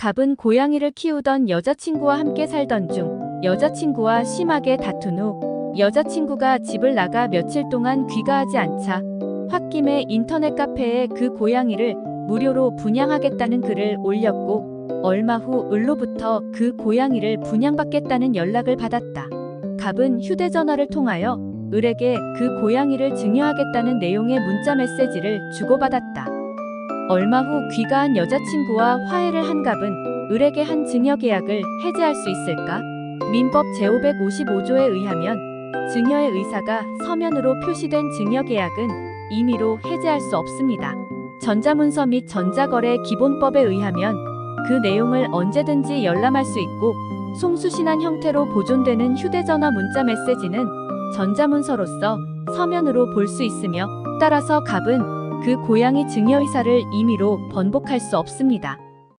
갑은 고양이를 키우던 여자친구와 함께 살던 중 여자친구와 심하게 다툰 후 여자친구가 집을 나가 며칠 동안 귀가하지 않자 홧김에 인터넷 카페에 그 고양이를 무료로 분양하겠다는 글을 올렸고 얼마 후 을로부터 그 고양이를 분양받겠다는 연락을 받았다. 갑은 휴대전화를 통하여 을에게 그 고양이를 증여하겠다는 내용의 문자 메시지를 주고받았다. 얼마 후 귀가한 여자친구와 화해를 한 갑은 을에게 한 증여 계약을 해지할 수 있을까? 민법 제555조에 의하면 증여의 의사가 서면으로 표시된 증여 계약은 임의로 해지할 수 없습니다. 전자문서 및 전자거래 기본법에 의하면 그 내용을 언제든지 열람할 수 있고 송수신한 형태로 보존되는 휴대전화 문자 메시지는 전자문서로서 서면으로 볼 수 있으며 따라서 갑은 그 고양이 증여 의사를 임의로 번복할 수 없습니다.